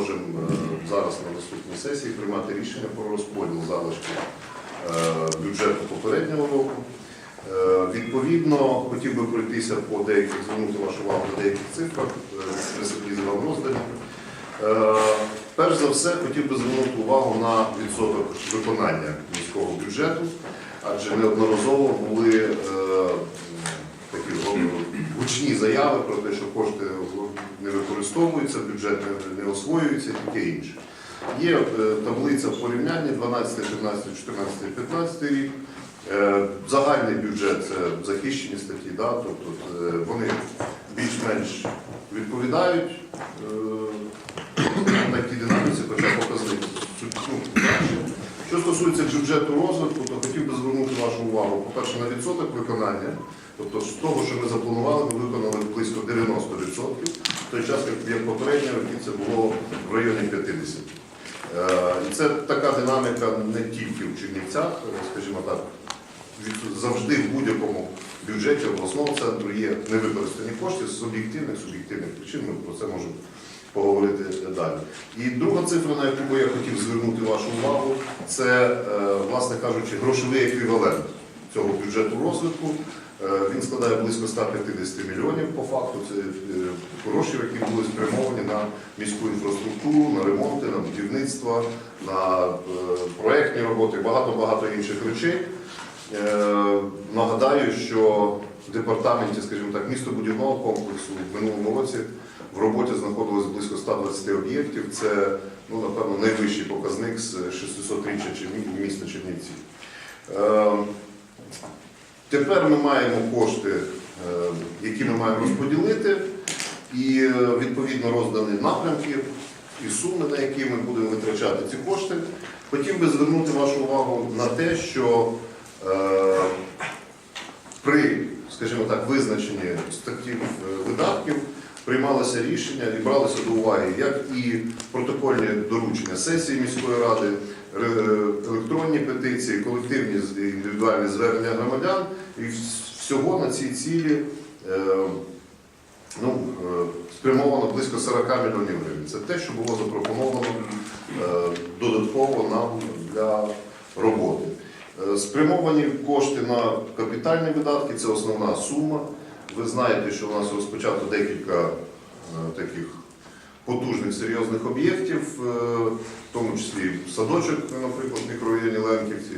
можемо е, зараз на наступній сесії приймати рішення про розподіл залишків е, бюджету попереднього року. Е, Відповідно, хотів би пройтися по деяких, звернути вашу увагу на деяких цифрах, список вам роздані. Перш за все, хотів би звернути увагу на відсоток виконання міського бюджету, адже неодноразово були такі гучні заяви про те, що кошти використовуються, бюджет не, освоюються таке інше. Є е, таблиця порівняння 12, 13, 14, 15 рік. Е, Загальний бюджет це захищені статті, да? тобто е, вони більш-менш відповідають на такій динаміці, хоча показник суть- ну, краще. Що стосується бюджету розвитку, то хотів би звернути вашу увагу, по-перше, на відсоток виконання. Тобто з того, що ми запланували, ми виконали близько 90%, в той час, як- попередні роки це було в районі 50%. Е, І це така динаміка не тільки в Чернівцях, скажімо так, завжди в будь-якому бюджеті обласного центру є невикористані кошти з об'єктивних суб'єктивних причин. Ми про це можемо поговорити далі. І друга цифра, на яку я хотів звернути вашу увагу, це, е, власне кажучи, грошовий еквівалент цього бюджету розвитку. Е, Він складає близько 150 мільйонів по факту. Це е, гроші, які були спрямовані на міську інфраструктуру, на ремонти, на будівництво, на проектні роботи, багато-багато інших речей. Нагадаю, що в департаменті, скажімо так, містобудівного комплексу в минулому році в роботі знаходилось близько 120 об'єктів. Це, ну, напевно, найвищий показник з 600-річчя міста Чернівців. Е, Тепер ми маємо кошти, е, які ми маємо розподілити, і е, відповідно роздані напрямки і суми, на які ми будемо витрачати ці кошти. Хотів би звернути вашу увагу на те, що е, при, скажімо так, визначенні статтів е, видатків приймалося рішення і бралося до уваги як і протокольні доручення сесії міської ради, електронні петиції, колективні індивідуальні звернення громадян. І всього на ці цілі е, ну, е, спрямовано близько 40 мільйонів гривень. Це те, що було запропоновано е, додатково нам для роботи. Е, Спрямовані кошти на капітальні видатки це основна сума. Ви знаєте, що у нас розпочато декілька е, таких потужних серйозних об'єктів, е, в тому числі садочок, наприклад, в мікрорайоні Ленківці,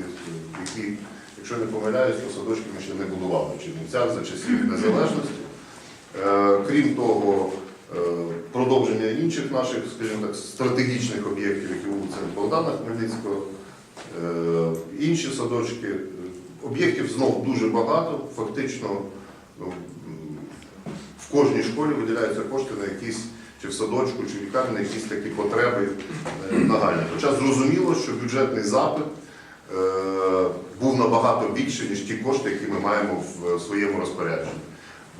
які, якщо не помиляюсь, то садочки ми ще не будували в Чернівцях за часів незалежності. Крім того, продовження інших наших, скажімо так, стратегічних об'єктів, які вулиця Богдана Хмельницького, інші садочки. Об'єктів знов дуже багато, фактично ну, в кожній школі виділяються кошти на якісь чи в садочку, чи в лікарні, на якісь такі потреби е, нагальні. Хоча зрозуміло, що бюджетний запит е, був набагато більше, ніж ті кошти, які ми маємо в своєму розпорядженні.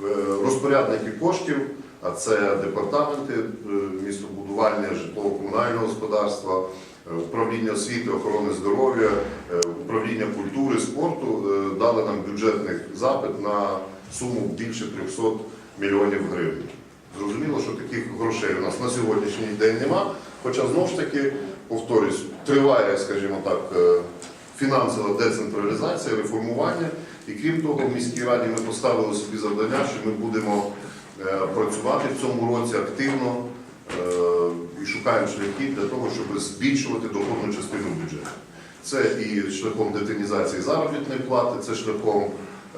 Е, Розпорядники коштів, а це департаменти е, містобудування, житлово-комунального господарства, е, управління освіти, охорони здоров'я, е, управління культури, спорту е, дали нам бюджетний запит на суму більше 300 мільйонів гривень. Зрозуміло, що таких грошей у нас на сьогоднішній день нема. Хоча знову ж таки, повторюсь, триває, скажімо так, е, фінансова децентралізація, реформування. І крім того, в міській раді ми поставили собі завдання, що ми будемо працювати в цьому році активно шукаємо шляхи для того, щоб збільшувати доходну частину бюджету. Це і шляхом детинізації заробітної плати, це шляхом,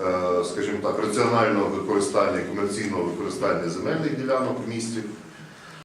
е, скажімо так, раціонального використання, комерційного використання земельних ділянок в місті.